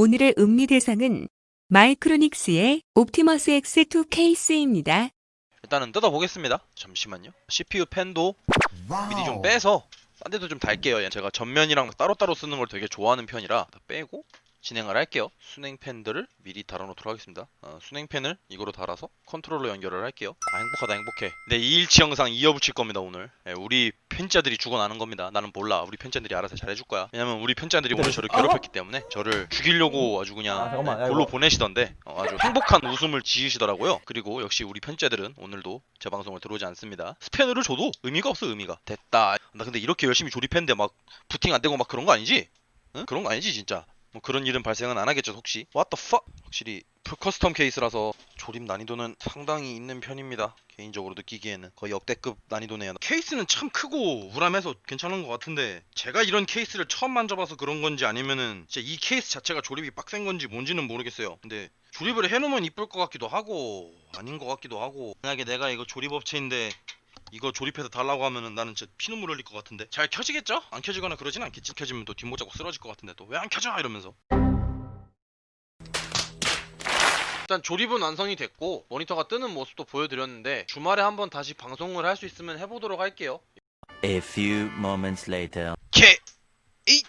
오늘의 음미 대상은 마이크로닉스의 옵티머스 X2 케이스입니다. 일단은 뜯어보겠습니다. 잠시만요. CPU 펜도 미리 좀 빼서 딴 데도 좀 달게요. 얘 제가 전면이랑 따로따로 쓰는 걸 되게 좋아하는 편이라 다 빼고 진행을 할게요. 순행 펜들을 미리 달아놓도록 하겠습니다. 어, 순행 펜을 이거로 달아서 컨트롤러 연결을 할게요. 아 행복하다 행복해. 네 2일치 영상 이어붙일 겁니다 오늘. 예, 우리 편자들이 죽어나는 겁니다. 나는 몰라. 우리 편자들이 알아서 잘해줄 거야. 왜냐면 우리 편자들이 오늘 저를 괴롭혔기 때문에 저를 죽이려고 아주 그냥 아, 잠깐만. 야, 골로. 보내시던데 어, 아주 행복한 웃음을 지으시더라고요. 그리고 역시 우리 편자들은 오늘도 제 방송을 들어오지 않습니다. 스패너를 줘도 의미가 없어 의미가. 됐다. 나 근데 이렇게 열심히 조립했는데 막 부팅 안 되고 막 그런 거 아니지? 응? 그런 거 아니지 진짜. 뭐 그런 일은 발생은 안 하겠죠 혹시. What the fuck? 확실히 풀 커스텀 케이스라서 조립 난이도는 상당히 있는 편입니다. 개인적으로 느끼기에는 거의 역대급 난이도네요. 케이스는 참 크고 우람해서 괜찮은 것 같은데 제가 이런 케이스를 처음 만져봐서 그런 건지 아니면은 진짜 이 케이스 자체가 조립이 빡센 건지 뭔지는 모르겠어요. 근데 조립을 해놓으면 이쁠 것 같기도 하고 아닌 것 같기도 하고 만약에 내가 이거 조립업체인데 이거 조립해서 달라고 하면은 나는 진짜 피눈물 흘릴 것 같은데. 잘 켜지겠죠? 안 켜지거나 그러진 않겠지? 켜지면 또 뒷목 잡고 쓰러질 것 같은데 또. 왜 안 켜져? 이러면서. 일단 조립은 완성이 됐고 모니터가 뜨는 모습도 보여드렸는데 주말에 한번 다시 방송을 할 수 있으면 해보도록 할게요. A few moments later. K. 이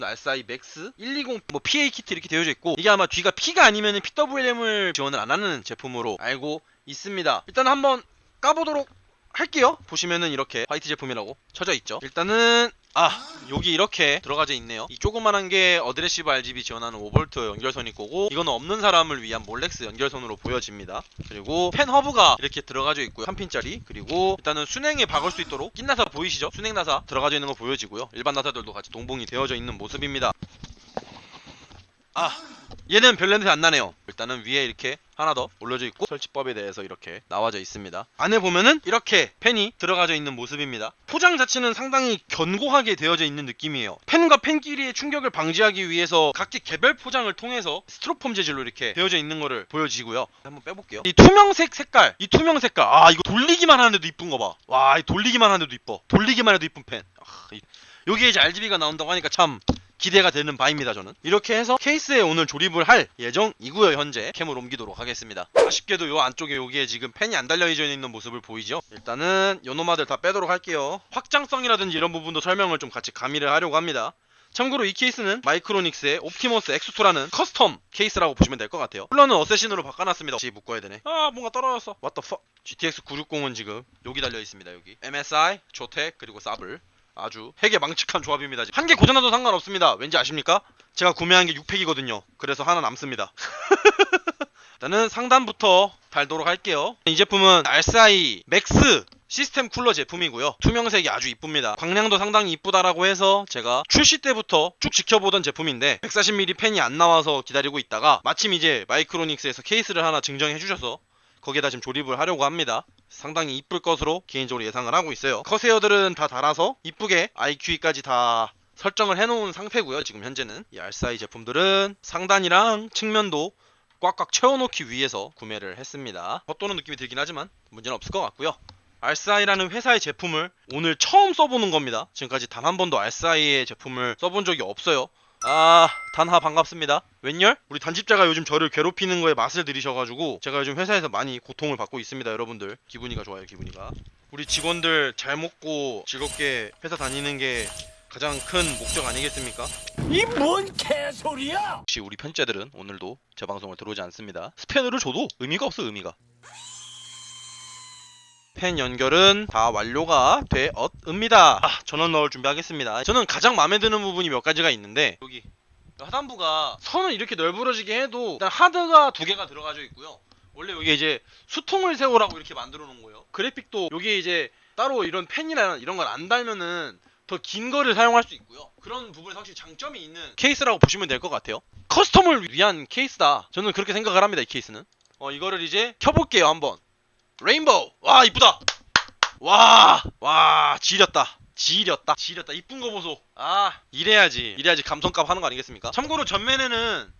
RSI 맥스 120 뭐 PA 키트 이렇게 되어져 있고 이게 아마 뒤가 P가 아니면 PWM을 지원을 안 하는 제품으로 알고 있습니다. 일단 한번 까보도록 할게요. 보시면은 이렇게 화이트 제품이라고 쳐져 있죠. 일단은 아 여기 이렇게 들어가져 있네요. 이 조그만한 게 어드레시브 RGB 지원하는 5V 연결선일 거고 이거는 없는 사람을 위한 몰렉스 연결선으로 보여집니다. 그리고 펜 허브가 이렇게 들어가져 있고요. 3핀짜리 그리고 일단은 순행에 박을 수 있도록 낀 나사 보이시죠? 순행 나사 들어가져 있는 거 보여지고요. 일반 나사들도 같이 동봉이 되어져 있는 모습입니다. 아 얘는 별 냄새 안 나네요. 일단은 위에 이렇게 하나 더 올려져 있고 설치법에 대해서 이렇게 나와져 있습니다. 안에 보면은 이렇게 펜이 들어가져 있는 모습입니다. 포장 자체는 상당히 견고하게 되어져 있는 느낌이에요. 펜과 펜끼리의 충격을 방지하기 위해서 각기 개별 포장을 통해서 스티로폼 재질로 이렇게 되어져 있는 거를 보여지고요. 한번 빼볼게요. 이 투명색 색깔, 이 투명 색깔, 아 이거 돌리기만 하는데도 이쁜 거 봐. 와, 이 돌리기만 하는데도 이뻐. 돌리기만 해도 이쁜 펜. 아, 이- 여기에 이제 RGB가 나온다고 하니까 참 기대가 되는 바입니다 저는. 이렇게 해서 케이스에 오늘 조립을 할 예정이고요 현재 캠을 옮기도록 하겠습니다. 아쉽게도 요 안쪽에 여기에 지금 펜이 안 달려져 있는 모습을 보이죠? 일단은 요 놈아들 다 빼도록 할게요. 확장성이라든지 이런 부분도 설명을 좀 같이 가미를 하려고 합니다. 참고로 이 케이스는 마이크로닉스의 옵티머스 X2라는 커스텀 케이스라고 보시면 될 것 같아요. 쿨러는 어쌔신으로 바꿔놨습니다. 다시 묶어야 되네. 아 뭔가 떨어졌어. What the fuck? GTX 960은 지금 여기 달려 있습니다 여기. MSI, 조텍 그리고 사블 아주 핵의 망측한 조합입니다. 한 개 고장나도 상관없습니다. 왠지 아십니까? 제가 구매한 게 6팩이거든요. 그래서 하나 남습니다. 일단은 상단부터 달도록 할게요. 이 제품은 RSI 맥스 시스템 쿨러 제품이고요. 투명색이 아주 이쁩니다. 광량도 상당히 이쁘다라고 해서 제가 출시 때부터 쭉 지켜보던 제품인데 140mm 펜이 안 나와서 기다리고 있다가 마침 이제 마이크로닉스에서 케이스를 하나 증정해 주셔서 거기에다 지금 조립을 하려고 합니다. 상당히 이쁠 것으로 개인적으로 예상을 하고 있어요. 커세어들은 다 달아서 이쁘게 IQ까지 다 설정을 해놓은 상태고요. 지금 현재는 이 RSI 제품들은 상단이랑 측면도 꽉꽉 채워놓기 위해서 구매를 했습니다. 헛도는 느낌이 들긴 하지만 문제는 없을 것 같고요. RSI라는 회사의 제품을 오늘 처음 써보는 겁니다. 지금까지 단 한 번도 RSI의 제품을 써본 적이 없어요. 아, 단하 반갑습니다. 웬열? 우리 단집자가 요즘 저를 괴롭히는 거에 맛을 들이셔가지고 제가 요즘 회사에서 많이 고통을 받고 있습니다, 여러분들. 기분이가 좋아요, 기분이가. 우리 직원들 잘 먹고 즐겁게 회사 다니는 게 가장 큰 목적 아니겠습니까? 이 뭔 개소리야! 역시 우리 편제들은 오늘도 제 방송을 들어오지 않습니다. 스패너를 줘도 의미가 없어, 의미가. 펜 연결은 다 완료가 되었습니다. 아, 전원 넣을 준비하겠습니다. 저는 가장 마음에 드는 부분이 몇 가지가 있는데 여기 하단부가 선을 이렇게 널브러지게 해도 일단 하드가 두 개가 들어가져 있고요. 원래 여기 이제 수통을 세우라고 이렇게 만들어 놓은 거예요. 그래픽도 여기 이제 따로 이런 펜이나 이런 걸 안 달면은 더 긴 거를 사용할 수 있고요. 그런 부분에 확실히 장점이 있는 케이스라고 보시면 될 것 같아요. 커스텀을 위한 케이스다. 저는 그렇게 생각을 합니다. 이 케이스는. 어 이거를 이제 켜볼게요 한번. 레인보우. 와 이쁘다. 와, 와 지렸다. 지렸다. 지렸다. 이쁜 거 보소. 아 이래야지. 이래야지 감성값 하는 거 아니겠습니까? 참고로 전면에는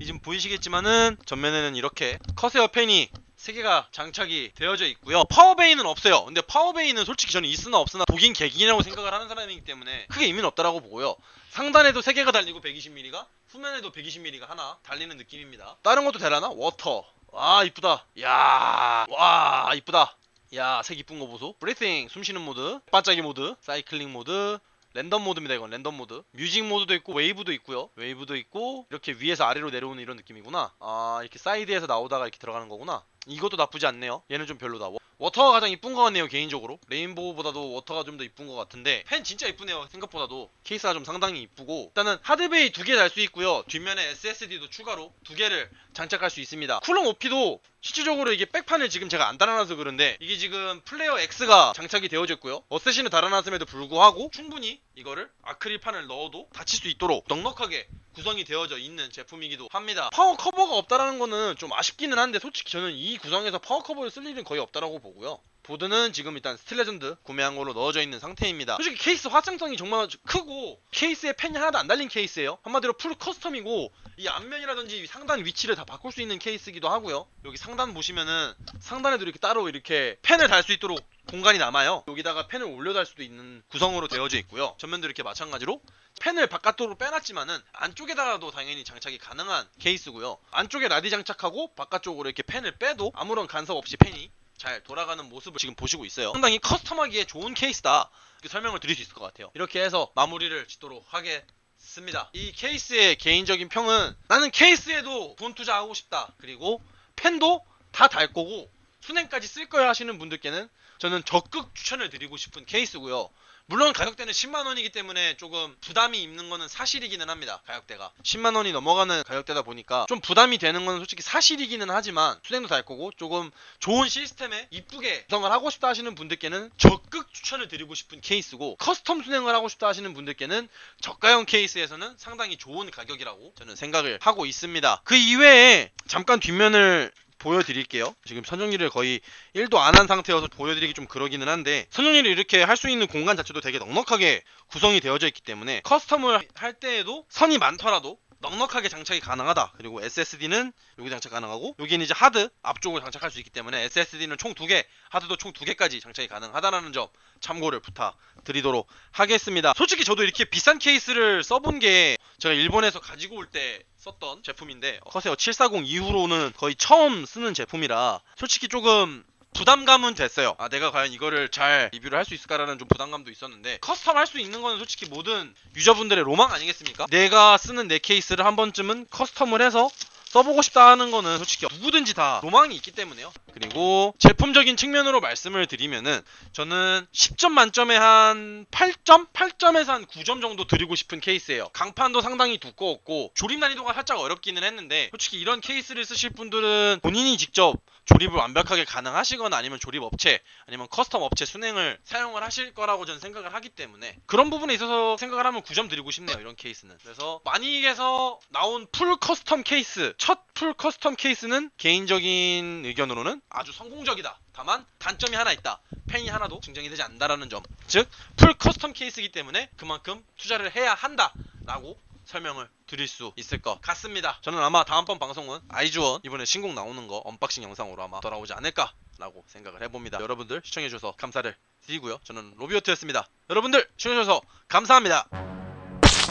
이 지금 보이시겠지만은 전면에는 이렇게 커세어 펜이 세 개가 장착이 되어져 있고요. 파워베이는 없어요. 근데 파워베이는 솔직히 저는 있으나 없으나 독인 객이라고 생각을 하는 사람이기 때문에 크게 의미는 없다라고 보고요. 상단에도 세 개가 달리고 120mm가 후면에도 120mm가 하나 달리는 느낌입니다. 다른 것도 되려나? 워터. 와 이쁘다. 야, 와 이쁘다. 야, 색 이쁜 거 보소. 브리싱, 숨 쉬는 모드, 반짝이 모드, 사이클링 모드, 랜덤 모드입니다. 이건 랜덤 모드. 뮤직 모드도 있고 웨이브도 있고요. 웨이브도 있고 이렇게 위에서 아래로 내려오는 이런 느낌이구나. 아, 이렇게 사이드에서 나오다가 이렇게 들어가는 거구나. 이것도 나쁘지 않네요. 얘는 좀 별로다. 워- 워터가 가장 이쁜 것 같네요, 개인적으로. 레인보우보다도 워터가 좀 더 이쁜 것 같은데 펜 진짜 이쁘네요, 생각보다도. 케이스가 좀 상당히 이쁘고 일단은 하드베이 두 개 달 수 있고요. 뒷면에 SSD도 추가로 두 개를 장착할 수 있습니다. 쿨럼 OP도 실질적으로 이게 백판을 지금 제가 안 달아놔서 그런데 이게 지금 플레이어 X가 장착이 되어져 있고요. 어쌔신을 달아놨음에도 불구하고 충분히 이거를 아크릴판을 넣어도 닫힐 수 있도록 넉넉하게 구성이 되어져 있는 제품이기도 합니다. 파워 커버가 없다라는 거는 좀 아쉽기는 한데 솔직히 저는 이 구성에서 파워 커버를 쓸 일은 거의 없다라고 보고요. 보드는 지금 일단 스틸레전드 구매한 걸로 넣어져 있는 상태입니다. 솔직히 케이스 확장성이 정말 크고 케이스에 펜이 하나도 안 달린 케이스예요. 한마디로 풀 커스텀이고 이 앞면이라든지 상단 위치를 다 바꿀 수 있는 케이스이기도 하고요. 여기 상단 보시면은 상단에도 이렇게 따로 이렇게 펜을 달 수 있도록 공간이 남아요. 여기다가 펜을 올려달 수도 있는 구성으로 되어져 있고요. 전면도 이렇게 마찬가지로 펜을 바깥으로 빼놨지만은 안쪽에다가도 당연히 장착이 가능한 케이스고요. 안쪽에 라디 장착하고 바깥쪽으로 이렇게 펜을 빼도 아무런 간섭 없이 펜이 잘 돌아가는 모습을 지금 보시고 있어요. 상당히 커스텀하기에 좋은 케이스다. 이렇게 설명을 드릴 수 있을 것 같아요. 이렇게 해서 마무리를 짓도록 하겠습니다. 이 케이스의 개인적인 평은 나는 케이스에도 돈 투자하고 싶다. 그리고 펜도 다 달 거고 순행까지 쓸 거야 하시는 분들께는 저는 적극 추천을 드리고 싶은 케이스고요. 물론 가격대는 10만 원이기 때문에 조금 부담이 있는 거는 사실이기는 합니다. 가격대가 10만 원이 넘어가는 가격대다 보니까 좀 부담이 되는 건 솔직히 사실이기는 하지만 수냉도 달 거고 조금 좋은 시스템에 이쁘게 구성을 하고 싶다 하시는 분들께는 적극 추천을 드리고 싶은 케이스고 커스텀 수냉을 하고 싶다 하시는 분들께는 저가형 케이스에서는 상당히 좋은 가격이라고 저는 생각을 하고 있습니다. 그 이외에 잠깐 뒷면을 보여드릴게요. 지금 선정리를 거의 1도 안 한 상태여서 보여드리기 좀 그러기는 한데 선정리를 이렇게 할 수 있는 공간 자체도 되게 넉넉하게 구성이 되어져 있기 때문에 커스텀을 할 때에도 선이 많더라도 넉넉하게 장착이 가능하다. 그리고 SSD는 여기 장착 가능하고 여기는 이제 하드 앞쪽을 장착할 수 있기 때문에 SSD는 총 두 개, 하드도 총 두 개까지 장착이 가능하다라는 점 참고를 부탁드리도록 하겠습니다. 솔직히 저도 이렇게 비싼 케이스를 써본 게 제가 일본에서 가지고 올 때 썼던 제품인데 커세어 740 이후로는 거의 처음 쓰는 제품이라 솔직히 조금 부담감은 됐어요. 아, 내가 과연 이거를 잘 리뷰를 할 수 있을까라는 좀 부담감도 있었는데 커스텀 할 수 있는 거는 솔직히 모든 유저분들의 로망 아니겠습니까? 내가 쓰는 내 케이스를 한 번쯤은 커스텀을 해서 써보고 싶다 하는 거는 솔직히 누구든지 다 로망이 있기 때문에요. 그리고 제품적인 측면으로 말씀을 드리면은 저는 10점 만점에 한 8점? 8점에서 한 9점 정도 드리고 싶은 케이스예요. 강판도 상당히 두꺼웠고 조립 난이도가 살짝 어렵기는 했는데 솔직히 이런 케이스를 쓰실 분들은 본인이 직접 조립을 완벽하게 가능하시거나 아니면 조립 업체 아니면 커스텀 업체 순행을 사용을 하실 거라고 저는 생각을 하기 때문에 그런 부분에 있어서 생각을 하면 9점 드리고 싶네요 이런 케이스는 그래서 마닉에서 나온 풀 커스텀 케이스 첫 풀 커스텀 케이스는 개인적인 의견으로는 아주 성공적이다 다만 단점이 하나 있다 펜이 하나도 증정이 되지 않는다라는 점 즉 풀 커스텀 케이스이기 때문에 그만큼 투자를 해야 한다 라고 설명을 드릴 수 있을 것 같습니다. 저는 아마 다음번 방송은 아이즈원 이번에 신곡 나오는 거 언박싱 영상으로 아마 돌아오지 않을까라고 생각을 해봅니다. 여러분들 시청해주셔서 감사를 드리고요. 저는 로비오트였습니다. 여러분들 시청해주셔서 감사합니다.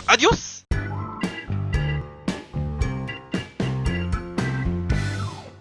아디오스!